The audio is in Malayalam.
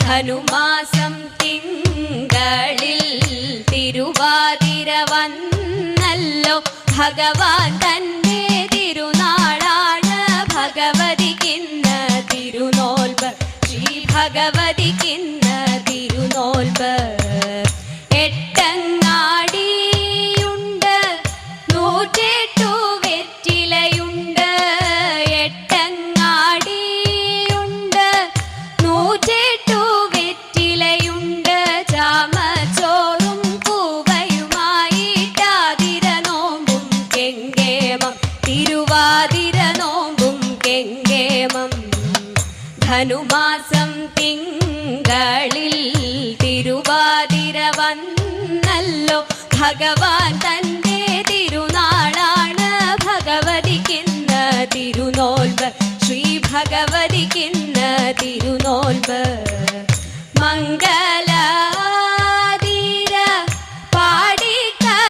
ധനുമാസം തിങ്കളിൽ തിരുവാതിര വന്നല്ലോ. ഭഗവാൻ തന്റെ തിരുനാളാണ് ഭഗവതിക്കിന്ന് തിരുനോൽബ് ശ്രീ ഭഗവതിക്കിന്ന് തിരുനോൽബ് എട്ടങ്ങാടിയുണ്ട് നൂറ്റെട്ടു തിരുവാതിര നോമ്പും കെങ്കേമം. ധനുമാസം തിങ്കളിൽ തിരുവാതിര വന്നല്ലോ. ഭഗവാൻ തന്റെ തിരുനാളാണ് ഭഗവതിക്കിന്ന് തിരുനോൽബ് ശ്രീ ഭഗവതിക്കിന്ന് തിരുനോൽബ് മംഗള